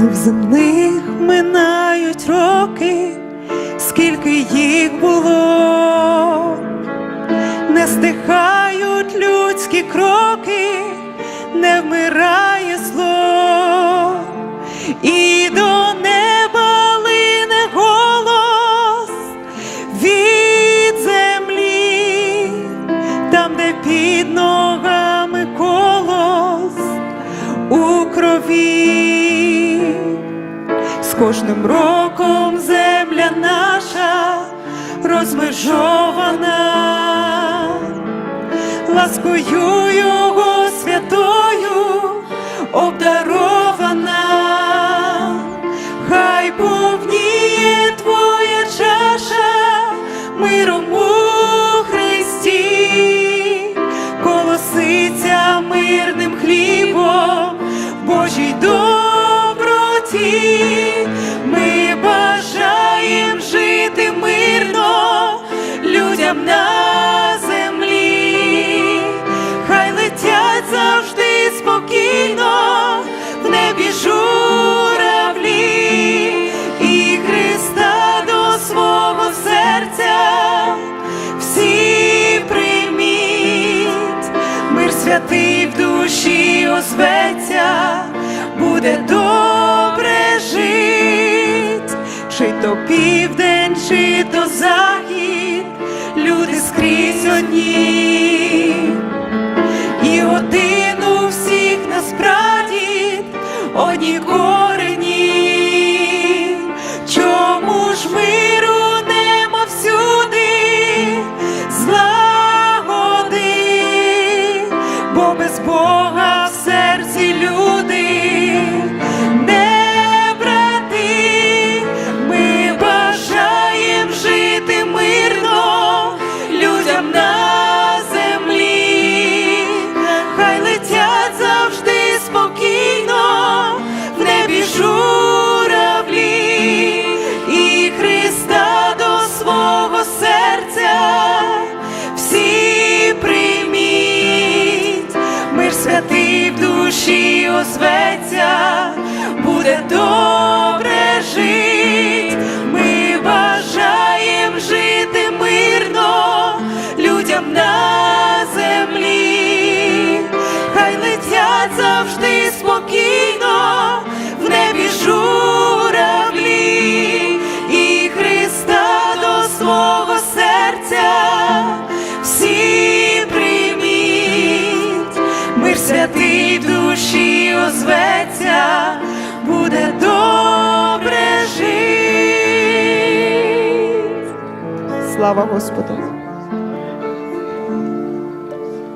Невземних минають роки, скільки їх було, не стихають людські кроки, не вмирають. Кожним роком земля наша розмежована, ласкою його святою обдарована, хай повніє твоя чаша миром у Христі, колоситься мирним хлібом Божій доброті. Святий в душі озветься, буде добре жить, чи то південь, чи то захід, люди скрізь одні. І один у всіх насправді одні бо без Бога в серці люди не брати, ми бажаєм жити мирно людям на землі, хай летять завжди спокійно в небі душі буде добре жить. Ми бажаєм жити мирно людям на землі, хай летять завжди спокійно в небі журавлі і Христа до свого серця всі святий озветься, буде добре жити. Слава Господу!